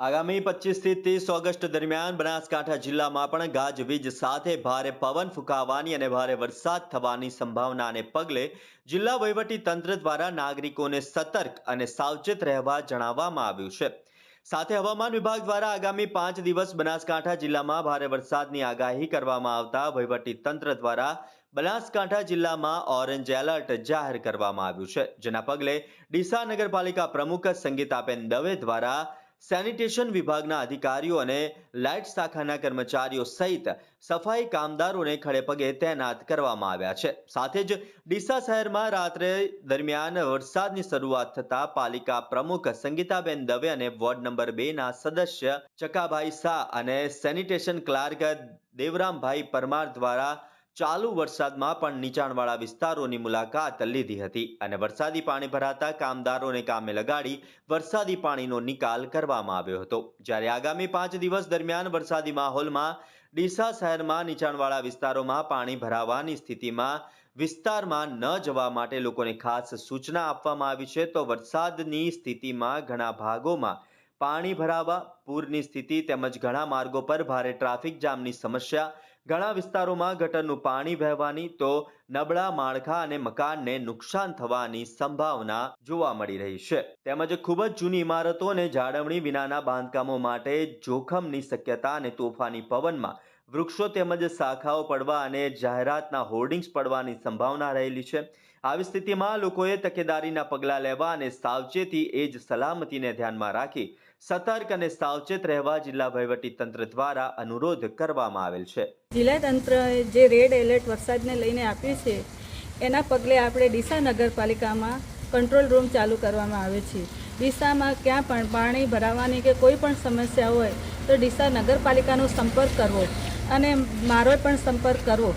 આગામી પચીસથી ત્રીસ ઓગસ્ટ દરમિયાન બનાસકાંઠા જિલ્લામાં પણ ગાજવીજ સાથે ભારે પવન ફૂંકાવાની અને ભારે વરસાદ થવાની સંભાવનાને પગલે જિલ્લા વહીવટી તંત્ર દ્વારા નાગરિકોને સતર્ક અને સાવચેત રહેવા જણાવવામાં આવ્યું છે. સાથે હવામાન વિભાગ દ્વારા આગામી પાંચ દિવસ બનાસકાંઠા જિલ્લામાં ભારે વરસાદની આગાહી કરવામાં આવતા વહીવટી તંત્ર દ્વારા બનાસકાંઠા જિલ્લામાં ઓરેન્જ એલર્ટ જાહેર કરવામાં આવ્યું છે, જેના પગલે ડીસા નગરપાલિકા પ્રમુખ સંગીતાબેન દવે દ્વારા સેનિટેશન વિભાગના અધિકારીઓ અને લાઇટ શાખાના કર્મચારીઓ સહિત સફાઈ કામદારોને ખડેપગે તૈનાત કરવામાં આવ્યા છે. સાથે જ ડીસા શહેરમાં રાત્રે દરમિયાન વરસાદની શરૂઆત થતા પાલિકા પ્રમુખ સંગીતાબેન દવે અને વોર્ડ નંબર બે ના સદસ્ય ચકાભાઈ શાહ અને સેનિટેશન ક્લાર્ક દેવરામભાઈ પરમાર દ્વારા ચાલુ વરસાદમાં પણ નીચાણવાળા વિસ્તારોની મુલાકાત લીધી હતી અને વરસાદી પાણી ભરાતા કામદારોને કામે લગાડી વરસાદી પાણીનો નિકાલ કરવામાં આવ્યો હતો. જ્યારે આગામી પાંચ દિવસ દરમિયાન વરસાદી માહોલમાં ડીસા શહેરમાં નીચાણવાળા વિસ્તારોમાં પાણી ભરાવાની સ્થિતિમાં વિસ્તારમાં ન જવા માટે લોકોને ખાસ સૂચના આપવામાં આવી છે, તો વરસાદની સ્થિતિમાં ઘણા ભાગોમાં પાણી ભરાવા, પૂરની સ્થિતિ તેમજ ઘણા માર્ગો પર ભારે ટ્રાફિક જામની સમસ્યા. ઘણા વિસ્તારોમાં ગટરનું પાણી વહેવાની તો નબળા માળખા અને મકાનને નુકસાન થવાની સંભાવના જોવા મળી રહી છે. તેમજ ખૂબ જ જૂની ઇમારતો અને જાળવણી વિનાના બાંધકામો માટે જોખમની શક્યતા અને તોફાની પવનમાં વૃક્ષો તેમજ શાખાઓ પડવા અને જાહેરાતના હોર્ડિંગ્સ પડવાની સંભાવના રહેલી છે. આવી સ્થિતિમાં લોકોએ તકેદારીના પગલાં લેવા અને સાવચેતી એ જ સલામતીને ધ્યાનમાં રાખી સતર્ક અને સાવચેત રહેવા જિલ્લા તંત્ર દ્વારા અનુરોધ કરવામાં આવેલ છે. જિલ્લા તંત્રએ જે રેડ એલર્ટ વરસાદને લઈને આપ્યું છે, એના પગલે આપણે ડીસા નગરપાલિકામાં કંટ્રોલ રૂમ ચાલુ કરવામાં આવે છે. ડીસામાં ક્યાં પણ પાણી ભરાવાની કે કોઈ પણ સમસ્યા હોય તો ડીસા નગરપાલિકાનો સંપર્ક કરવો. અને મારો પણ સંપર્ક કરવો.